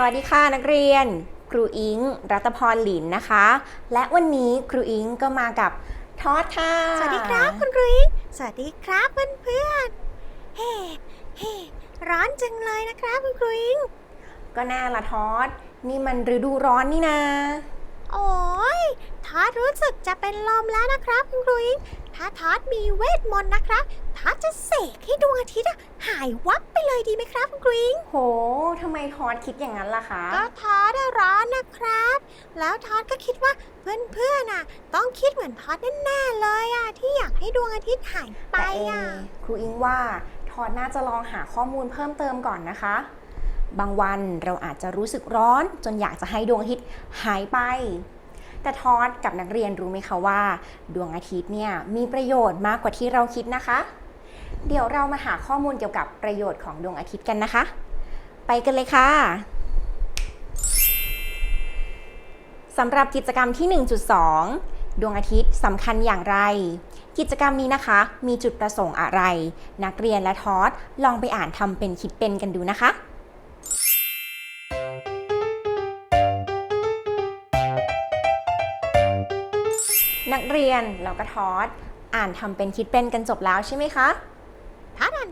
สวัสดีค่ะนักเรียน ครูอิง รัตพรหลินนะคะ และวันนี้ครูอิงก็มากับทอดค่ะ สวัสดีครับคุณครูอิง สวัสดีครับเพื่อนเพื่อนๆเฮ้เฮ้ร้อนจังเลยนะครับคุณครูอิง ก็น่าละทอด นี่มันฤดูร้อนนี่นะ โอ้ยทอดรู้สึกจะเป็นลมแล้วนะครับคุณครูอิง ถ้าทอดมีเวทมนต์นะครับ ทอดจะเสกให้ดวงอาทิตย์อะหายวับไปเลยดีไหมครับคุณครูอิงโหทำไมทอดคิดอย่างนั้นล่ะคะ ก็ทอดอะร้อนนะครับ แล้วทอดก็คิดว่าเพื่อนๆน่ะ ต้องคิดเหมือนทอดแน่ๆเลยอะที่อยากให้ดวงอาทิตย์หายไปแต่เออะครูอิงว่าทอดน่าจะลองหาข้อมูลเพิ่มเติมก่อนนะคะ บางวันเราอาจจะรู้สึกร้อนจนอยากจะให้ดวงอาทิตย์หายไป แต่ทอดกับนักเรียนรู้ไหมคะว่า ดวงอาทิตย์เนี่ยมีประโยชน์มากกว่าที่เราคิดนะคะ เดี๋ยวเรามาหาข้อมูลเกี่ยวกับประโยชน์ของดวงอาทิตย์กันนะคะ ไปกันเลยค่ะสำหรับกิจกรรมที่ 1.2 ดวงอาทิตย์สำคัญอย่างไร กิจกรรมนี้นะคะ มีจุดประสงค์อะไร นักเรียนและทอสลองไปอ่านทำเป็นคิดเป็นกันดูนะคะนักเรียนแล้วก็ทอสอ่านทำเป็นคิดเป็นกันจบแล้วใช่ไหมคะ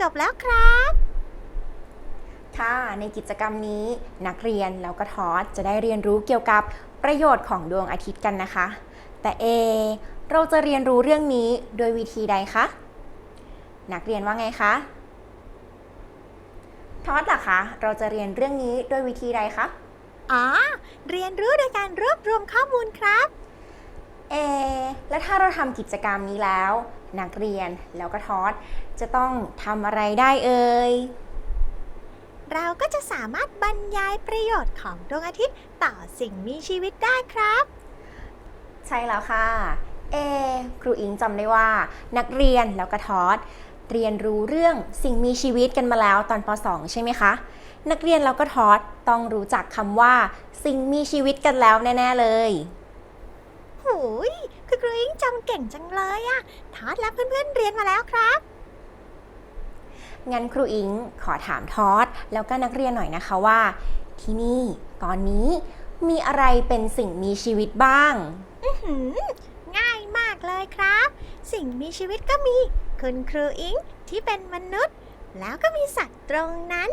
จบแล้วครับ ค่ะ ในกิจกรรมนี้นักเรียนแล้วก็ทอสจะได้เรียนรู้เกี่ยวกับประโยชน์ของดวงอาทิตย์กันนะคะ แต่เอ เราจะเรียนรู้เรื่องนี้โดยวิธีใดคะ นักเรียนว่าไงคะ ทอสล่ะคะ เราจะเรียนเรื่องนี้โดยวิธีใดคะ อ๋อ เรียนรู้โดยการรวบรวมข้อมูลครับ เอ แล้วถ้าเราทำกิจกรรมนี้แล้ว นักเรียนแล้วก็ทอสจะต้องทำอะไรได้เอ่ย เราก็จะสามารถบรรยายประโยชน์ของดวงอาทิตย์ต่อสิ่งมีชีวิตได้ครับ ใช่แล้วค่ะ เอ ครูอิงจำได้ว่า นักเรียนแล้วก็ทอสเรียนรู้เรื่องสิ่งมีชีวิตกันมาแล้วตอนป .2 ใช่ไหมคะ นักเรียนแล้วก็ทอสต้องรู้จักคำว่า สิ่งมีชีวิตกันแล้วแน่ ๆ เลย หูยคือครูอิงจำเก่งจังเลยอะทอดและเพื่อนๆเรียนมาแล้วครับ งั้นครูอิงขอถามทอสแล้วก็นักเรียนหน่อยนะคะว่า ที่นี่ตอนนี้มีอะไรเป็นสิ่งมีชีวิตบ้างหืมง่ายมากเลยครับ สิ่งมีชีวิตก็มี คุณครูอิงที่เป็นมนุษย์ แล้วก็มีสัตว์ตรงนั้น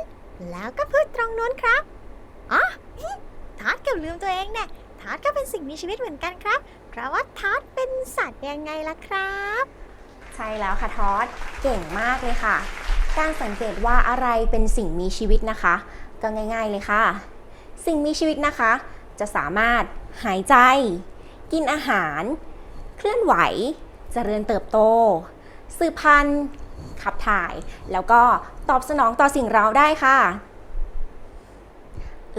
แล้วก็พืชตรงนู้นครับอ๋อทอดเกือบลืมตัวเองเนี่ยทอดก็เป็นสิ่งมีชีวิตเหมือนกันครับ ราะว่าทอดเป็นสัตว์ยังไงล่ะครับ ใช่แล้วค่ะทอสเก่งมากเลยค่ะ การสังเกตว่าอะไรเป็นสิ่งมีชีวิตนะคะ ก็ง่าย ๆเลยค่ะ สิ่งมีชีวิตนะคะ จะสามารถหายใจ กินอาหาร เคลื่อนไหวเจริญเติบโต สืบพันธุ์ขับถ่าย แล้วก็ตอบสนองต่อสิ่งเราได้ค่ะ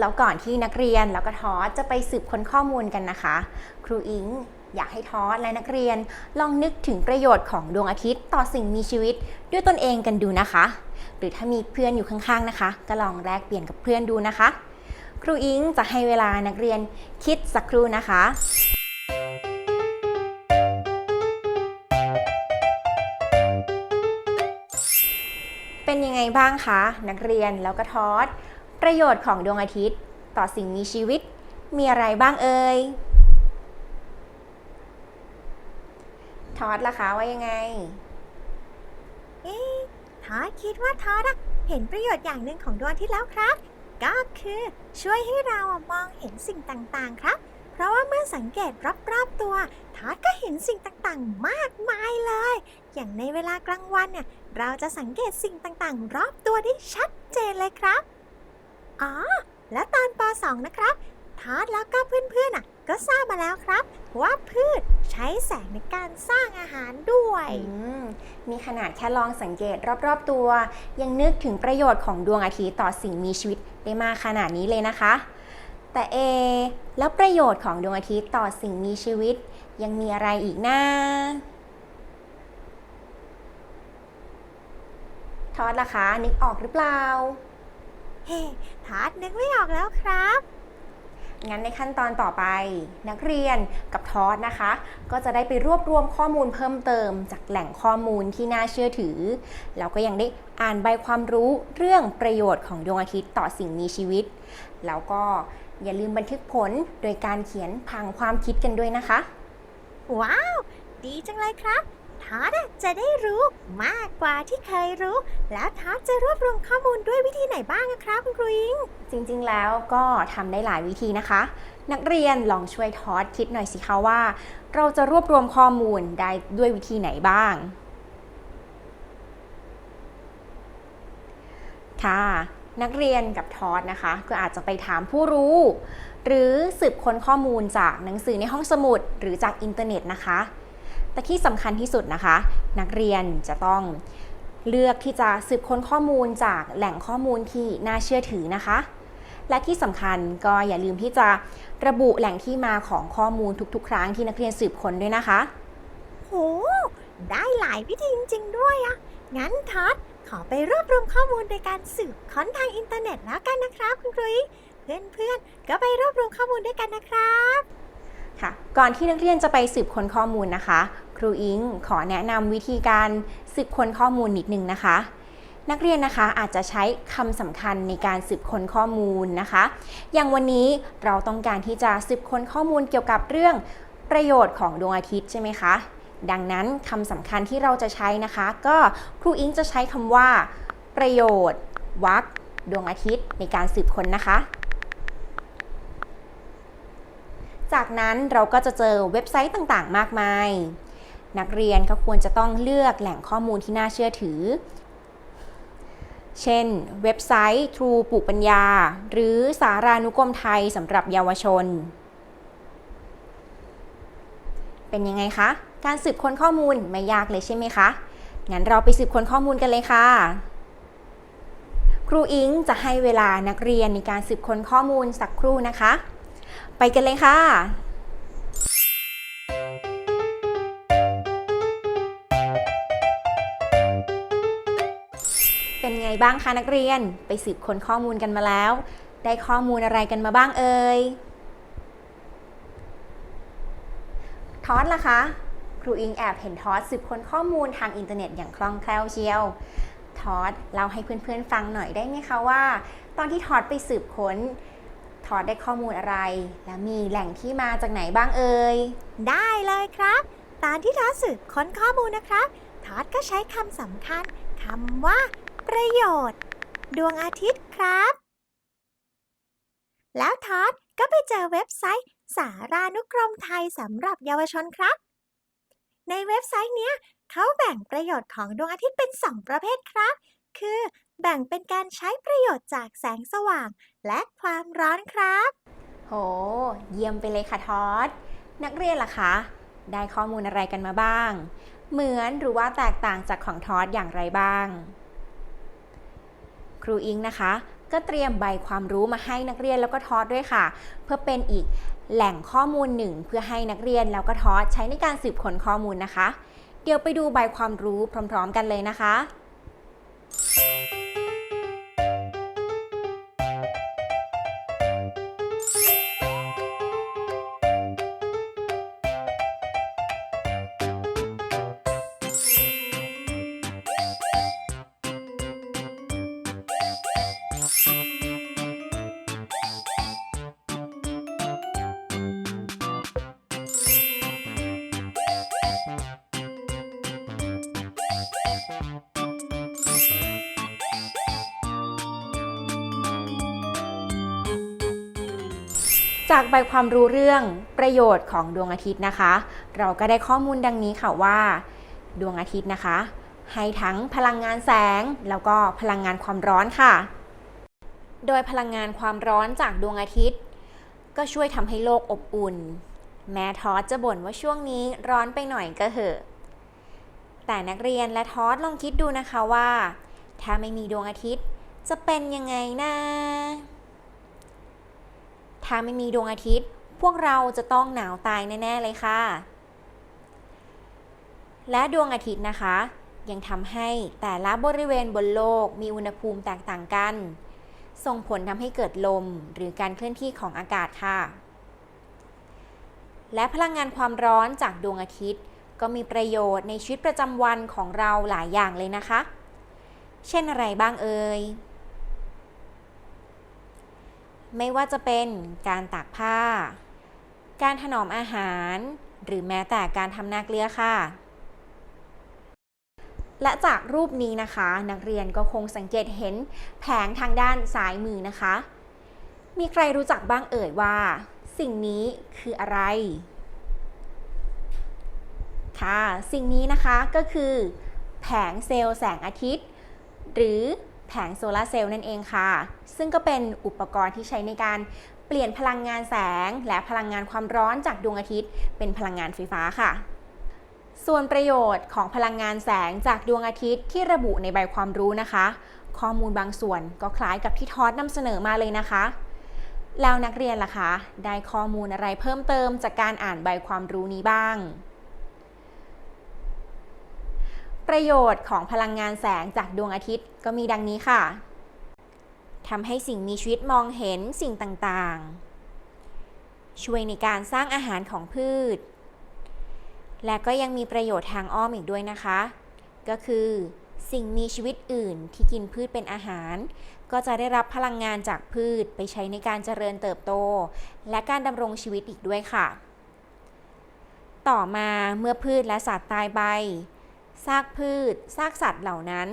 แล้วก่อนที่นักเรียนแล้วก็ทอสจะไปสืบค้นข้อมูลกันนะคะ ครูอิงอยากให้ทอสและนักเรียน ลองนึกถึงประโยชน์ของดวงอาทิตย์ต่อสิ่งมีชีวิตด้วยตนเองกันดูนะคะ หรือถ้ามีเพื่อนอยู่ข้างๆนะคะ ก็ลองแลกเปลี่ยนกับเพื่อนดูนะคะ ครูอิงจะให้เวลานักเรียนคิดสักครู่นะคะเป็นยังไงบ้างคะ นักเรียนแล้วก็ทอส ประโยชน์ของดวงอาทิตย์ ต่อสิ่งมีชีวิต มีอะไรบ้างเอ่ยทอสล่ะคะว่ายังไง เอ๊ะทอดคิดว่าทอดอะเห็นประโยชน์อย่างหนึ่งของดวงอาทิตย์แล้วครับ ก็คือช่วยให้เรามองเห็นสิ่งต่างๆครับ เพราะว่าเมื่อสังเกตรอบๆตัวทอดก็เห็นสิ่งต่างๆ มากมายเลย อย่างในเวลากลางวันเนี่ยเราจะสังเกตสิ่งต่างๆ รอบตัวได้ชัดเจนเลยครับ อ๋อ และตอนป .2 นะครับทอดแล้วก็เพื่อนๆอะ ก็ทราบมาแล้วครับ ว่าพืชใช้แสงในการสร้างอาหารด้วย อืมมีขนาดแค่ลองสังเกตรอบๆตัว ยังนึกถึงประโยชน์ของดวงอาทิตย์ต่อสิ่งมีชีวิตได้มากขนาดนี้เลยนะคะ แต่เอ แล้วประโยชน์ของดวงอาทิตย์ต่อสิ่งมีชีวิต ยังมีอะไรอีกนะทอดล่ะคะ นึกออกหรือเปล่า เฮ้ทอดนึกไม่ออกแล้วครับ งั้นในขั้นตอนต่อไป นักเรียนกับทอสนะคะ ก็จะได้ไปรวบรวมข้อมูลเพิ่มเติม จากแหล่งข้อมูลที่น่าเชื่อถือ แล้วก็ยังได้อ่านใบความรู้เรื่องประโยชน์ของดวงอาทิตย์ต่อสิ่งมีชีวิต แล้วก็อย่าลืมบันทึกผลโดยการเขียนพังความคิดกันด้วยนะคะ ว้าว ดีจังเลยครับ ทอดอะจะได้รู้มากกว่าที่เคยรู้ แล้วทอดจะรวบรวมข้อมูลด้วยวิธีไหนบ้างครับคุณครูอิงจริงๆแล้วก็ทำได้หลายวิธีนะคะ นักเรียนลองช่วยทอดคิดหน่อยสิคะว่า เราจะรวบรวมข้อมูลได้ด้วยวิธีไหนบ้างค่ะนักเรียนกับทอดนะคะ ก็อาจจะไปถามผู้รู้ หรือสืบค้นข้อมูลจากหนังสือในห้องสมุด หรือจากอินเทอร์เน็ตนะคะ แต่ที่สำคัญที่สุดนะคะ นักเรียนจะต้องเลือกที่จะสืบค้นข้อมูลจากแหล่งข้อมูลที่น่าเชื่อถือนะคะ และที่สำคัญก็อย่าลืมที่จะระบุแหล่งที่มาของข้อมูลทุกๆ ครั้งที่นักเรียนสืบค้นด้วยนะคะ โห ได้หลายวิธีจริงๆด้วยอะงั้นทอดขอไปรวบรวมข้อมูลโดยการสืบค้นทางอินเทอร์เน็ตแล้วกันนะครับคุณครูอิงเพื่อนๆก็ไปรวบรวมข้อมูลด้วยกันนะครับค่ะก่อนที่นักเรียนจะไปสืบค้นข้อมูลนะคะ ครูอิงขอแนะนำวิธีการสืบค้นข้อมูลนิดนึงนะคะ นักเรียนนะคะอาจจะใช้คำสำคัญในการสืบค้นข้อมูลนะคะ อย่างวันนี้เราต้องการที่จะสืบค้นข้อมูลเกี่ยวกับเรื่องประโยชน์ของดวงอาทิตย์ใช่ไหมคะ ดังนั้นคำสำคัญที่เราจะใช้นะคะ ก็ครูอิงจะใช้คำว่า ประโยชน์วรรคดวงอาทิตย์ในการสืบค้นนะคะ จากนั้นเราก็จะเจอเว็บไซต์ต่างๆ มากมาย นักเรียนก็ควรจะต้องเลือกแหล่งข้อมูลที่น่าเชื่อถือ เช่น เว็บไซต์ True ปลูกปัญญา หรือสารานุกรมไทยสำหรับเยาวชน เป็นยังไงคะ การสืบค้นข้อมูลไม่ยากเลยใช่ไหมคะ งั้นเราไปสืบค้นข้อมูลกันเลยค่ะครูอิงจะให้เวลานักเรียนในการสืบค้นข้อมูลสักครู่นะคะ ไปกันเลยค่ะ เป็นไงบ้างคะนักเรียน ไปสืบค้นข้อมูลกันมาแล้ว ได้ข้อมูลอะไรกันมาบ้างเอ่ยทอสล่ะคะ ครูอิงแอบเห็นทอสสืบค้นข้อมูลทางอินเทอร์เน็ตอย่างคล่องแคล่วเชียว ทอสเล่าให้เพื่อนๆฟังหน่อยได้ไหมคะว่า ตอนที่ทอสไปสืบค้นทอสได้ข้อมูลอะไร และมีแหล่งที่มาจากไหนบ้างเอ่ย ได้เลยครับ ตอนที่ทอดสืบค้นข้อมูลนะครับ ทอดก็ใช้คำสำคัญคำว่า ประโยชน์ ดวงอาทิตย์ครับ แล้วทอดก็ไปเจอเว็บไซต์ สารานุกรมไทยสำหรับเยาวชนครับ ในเว็บไซต์เนี้ยเขาแบ่งประโยชน์ของดวงอาทิตย์เป็น2ประเภทครับ คือแบ่งเป็นการใช้ประโยชน์จากแสงสว่างและความร้อนครับ โห เยี่ยมไปเลยค่ะทอสนักเรียนล่ะคะ ได้ข้อมูลอะไรกันมาบ้าง เหมือนหรือว่าแตกต่างจากของทอสอย่างไรบ้าง รูอิงนะคะ ก็เตรียมใบความรู้มาให้นักเรียนแล้วก็ทอสด้วยค่ะ เพื่อเป็นอีกแหล่งข้อมูลหนึ่งเพื่อให้นักเรียนแล้วก็ทอสใช้ในการสืบค้นข้อมูลนะคะ เดี๋ยวไปดูใบความรู้พร้อม ๆ กันเลยนะคะ จากใบความรู้เรื่องประโยชน์ของดวงอาทิตย์นะคะ เราก็ได้ข้อมูลดังนี้ค่ะว่า ดวงอาทิตย์นะคะ ให้ทั้งพลังงานแสงแล้วก็พลังงานความร้อนค่ะ โดยพลังงานความร้อนจากดวงอาทิตย์ ก็ช่วยทำให้โลกอบอุ่น แม้ทอสจะบ่นว่าช่วงนี้ร้อนไปหน่อยก็เหอะ แต่นักเรียนและทอสลองคิดดูนะคะว่า ถ้าไม่มีดวงอาทิตย์จะเป็นยังไงนะ ถ้าไม่มีดวงอาทิตย์ พวกเราจะต้องหนาวตายแน่ ๆ เลยค่ะ และดวงอาทิตย์นะคะ ยังทำให้แต่ละบริเวณบนโลกมีอุณหภูมิแตกต่างกัน ส่งผลทำให้เกิดลมหรือการเคลื่อนที่ของอากาศค่ะ และพลังงานความร้อนจากดวงอาทิตย์ ก็มีประโยชน์ในชีวิตประจำวันของเราหลายอย่างเลยนะคะ เช่นอะไรบ้างเอ่ย ไม่ว่าจะเป็นการตากผ้า การถนอมอาหาร หรือแม้แต่การทำนาเกลือค่ะ และจากรูปนี้นะคะ นักเรียนก็คงสังเกตเห็นแผงทางด้านซ้ายมือนะคะ มีใครรู้จักบ้างเอ่ยว่า สิ่งนี้คืออะไรค่ะ สิ่งนี้นะคะก็คือแผงเซลล์แสงอาทิตย์ หรือ แผงโซลาร์เซลล์นั่นเองค่ะ ซึ่งก็เป็นอุปกรณ์ที่ใช้ในการเปลี่ยนพลังงานแสง และพลังงานความร้อนจากดวงอาทิตย์ เป็นพลังงานไฟฟ้าค่ะ ส่วนประโยชน์ของพลังงานแสงจากดวงอาทิตย์ที่ระบุในใบความรู้นะคะ ข้อมูลบางส่วนก็คล้ายกับที่ทอดนำเสนอมาเลยนะคะ แล้วนักเรียนล่ะคะ ได้ข้อมูลอะไรเพิ่มเติมจากการอ่านใบความรู้นี้บ้าง ประโยชน์ของพลังงานแสงจากดวงอาทิตย์ก็มีดังนี้ค่ะทำให้สิ่งมีชีวิตมองเห็นสิ่งต่างๆ ช่วยในการสร้างอาหารของพืช และก็ยังมีประโยชน์ทางอ้อมอีกด้วยนะคะ ก็คือสิ่งมีชีวิตอื่นที่กินพืชเป็นอาหาร ก็จะได้รับพลังงานจากพืชไปใช้ในการเจริญเติบโต และการดำรงชีวิตอีกด้วยค่ะ ต่อมาเมื่อพืชและสัตว์ตายไป ซากพืช ซากสัตว์เหล่านั้น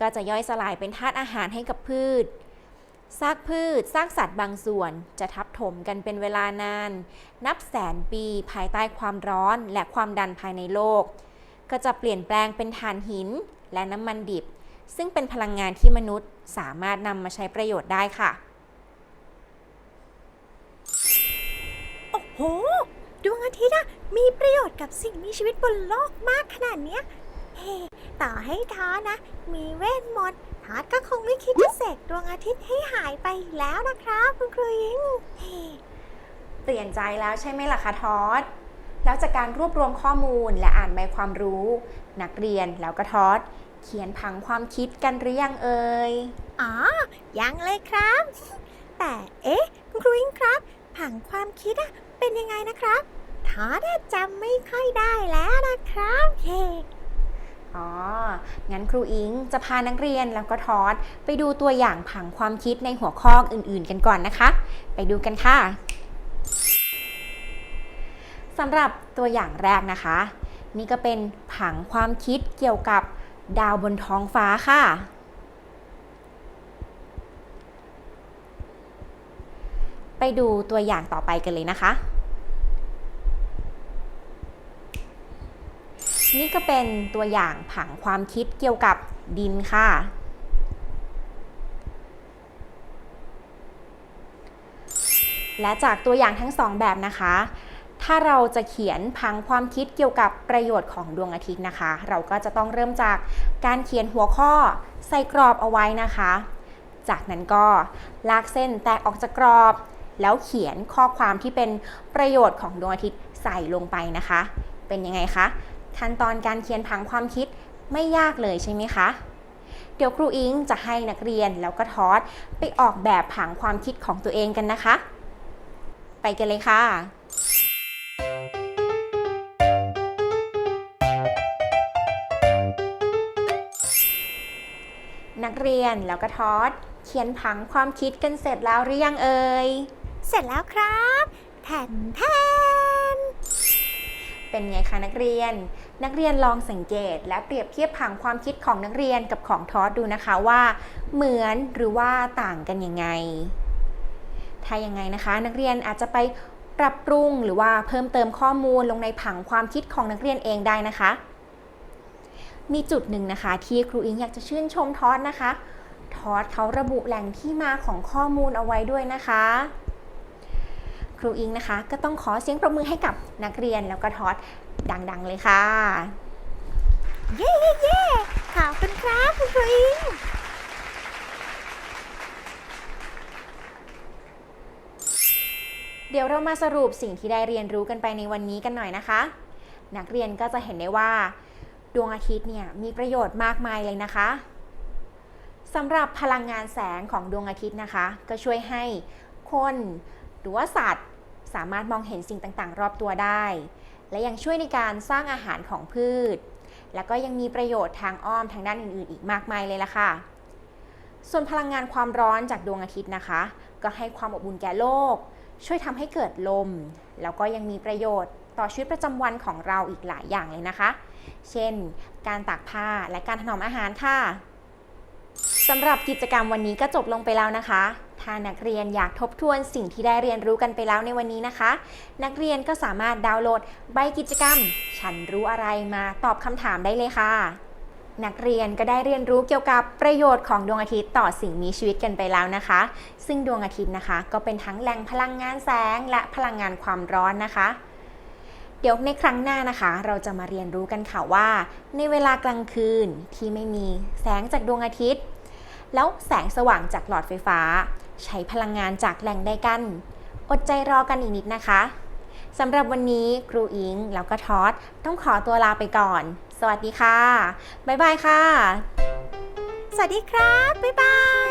ก็จะย่อยสลายเป็นธาตุอาหารให้กับพืช ซากพืช ซากสัตว์บางส่วนจะทับถมกันเป็นเวลานาน นับแสนปีภายใต้ความร้อนและความดันภายในโลก ก็จะเปลี่ยนแปลงเป็นถ่านหินและน้ำมันดิบ ซึ่งเป็นพลังงานที่มนุษย์สามารถนำมาใช้ประโยชน์ได้ค่ะ โอ้โห ดวงอาทิตย์อะมีประโยชน์กับสิ่งมีชีวิตบนโลกมากขนาดเนี้ย ต่อให้ท้อนะ มีเวทมนต์ท้อก็คงไม่คิดจะเสกดวงอาทิตย์ให้หายไปอีกแล้วนะครับคุณครูยิงเฮ้เปลี่ยนใจแล้วใช่ไหมล่ะคะทอด แล้วจากการรวบรวมข้อมูลและอ่านใบความรู้ นักเรียนแล้วก็ทอด เขียนผังความคิดกันหรือยังเอ่ย อ๋อ ยังเลยครับ แต่เอ๊ะคุณครูยิงครับ ผังความคิดอะเป็นยังไงนะครับท้อได้จำไม่ค่อยได้แล้วนะครับเฮ้ อ๋อ งั้นครูอิงจะพานักเรียนแล้วก็ทอดไปดูตัวอย่างผังความคิดในหัวข้ออื่นๆกันก่อนนะคะ ไปดูกันค่ะสำหรับตัวอย่างแรกนะคะ นี่ก็เป็นผังความคิดเกี่ยวกับดาวบนท้องฟ้าค่ะ ไปดูตัวอย่างต่อไปกันเลยนะคะ นี่ก็เป็นตัวอย่างผังความคิดเกี่ยวกับดินค่ะ และจากตัวอย่างทั้งสองแบบนะคะ ถ้าเราจะเขียนผังความคิดเกี่ยวกับประโยชน์ของดวงอาทิตย์นะคะ เราก็จะต้องเริ่มจากการเขียนหัวข้อใส่กรอบเอาไว้นะคะ จากนั้นก็ลากเส้นแตกออกจากกรอบ แล้วเขียนข้อความที่เป็นประโยชน์ของดวงอาทิตย์ใส่ลงไปนะคะ เป็นยังไงคะ ขั้นตอนการเขียนผังความคิดไม่ยากเลยใช่ไหมคะ เดี๋ยวครูอิงจะให้นักเรียนแล้วก็ทอดไปออกแบบผังความคิดของตัวเองกันนะคะ ไปกันเลยค่ะนักเรียนแล้วก็ทอด เขียนผังความคิดกันเสร็จแล้วหรือยังเอ่ย เสร็จแล้วครับ แทนแทน เป็นไงคะนักเรียน นักเรียนลองสังเกต และเปรียบเทียบผังความคิดของนักเรียนกับของทอสดูนะคะว่า เหมือนหรือว่าต่างกันยังไง ถ้ายังไงนะคะ นักเรียนอาจจะไปปรับปรุงหรือว่าเพิ่มเติมข้อมูลลงในผังความคิดของนักเรียนเองได้นะคะ มีจุดหนึ่งนะคะ ที่ครูอิงอยากจะชื่นชมทอสนะคะทอสเขาระบุแหล่งที่มาของข้อมูลเอาไว้ด้วยนะคะ ครูอิงนะคะ ก็ต้องขอเสียงประมือให้กับนักเรียนแล้วก็ทอสดังๆ เลยค่ะ เย้เย้เย้ขอบคุณครับคุณครูอิงเดี๋ยวเรามาสรุปสิ่งที่ได้เรียนรู้กันไปในวันนี้กันหน่อยนะคะ นักเรียนก็จะเห็นได้ว่า ดวงอาทิตย์เนี่ยมีประโยชน์มากมายเลยนะคะสำหรับพลังงานแสงของดวงอาทิตย์นะคะ ก็ช่วยให้คนหรือว่าสัตว์ สามารถมองเห็นสิ่งต่างๆ รอบตัวได้ และยังช่วยในการสร้างอาหารของพืช แล้วก็ยังมีประโยชน์ทางอ้อมทางด้านอื่นๆ อีกมากมายเลยล่ะค่ะ ส่วนพลังงานความร้อนจากดวงอาทิตย์นะคะ ก็ให้ความอบอุ่นแก่โลก ช่วยทำให้เกิดลม แล้วก็ยังมีประโยชน์ต่อชีวิตประจำวันของเราอีกหลายอย่างเลยนะคะ เช่น การตากผ้าและการถนอมอาหารค่ะสำหรับกิจกรรมวันนี้ก็จบลงไปแล้วนะคะานักเรียนอยากทบทวนสิ่งที่ได้เรียนรู้กันไปแล้วในวันนี้นะคะ นักเรียนก็สามารถดาวน์โหลดใบกิจกรรม ฉันรู้อะไรมาตอบคำถามได้เลยค่ะ นักเรียนก็ได้เรียนรู้เกี่ยวกับประโยชน์ของดวงอาทิตย์ต่อสิ่งมีชีวิตกันไปแล้วนะคะ ซึ่งดวงอาทิตย์นะคะ ก็เป็นทั้งแหล่งพลังงานแสงและพลังงานความร้อนนะคะเดี๋ยวในครั้งหน้านะคะ เราจะมาเรียนรู้กันค่ะว่า ในเวลากลางคืนที่ไม่มีแสงจากดวงอาทิตย์ แล้วแสงสว่างจากหลอดไฟฟ้า ใช้พลังงานจากแหล่งใดกัน อดใจรอกันอีกนิดนะคะสำหรับวันนี้ครูอิงแล้วก็ทอดต้องขอตัวลาไปก่อน สวัสดีค่ะ บ๊ายบายค่ะ สวัสดีครับ บ๊ายบาย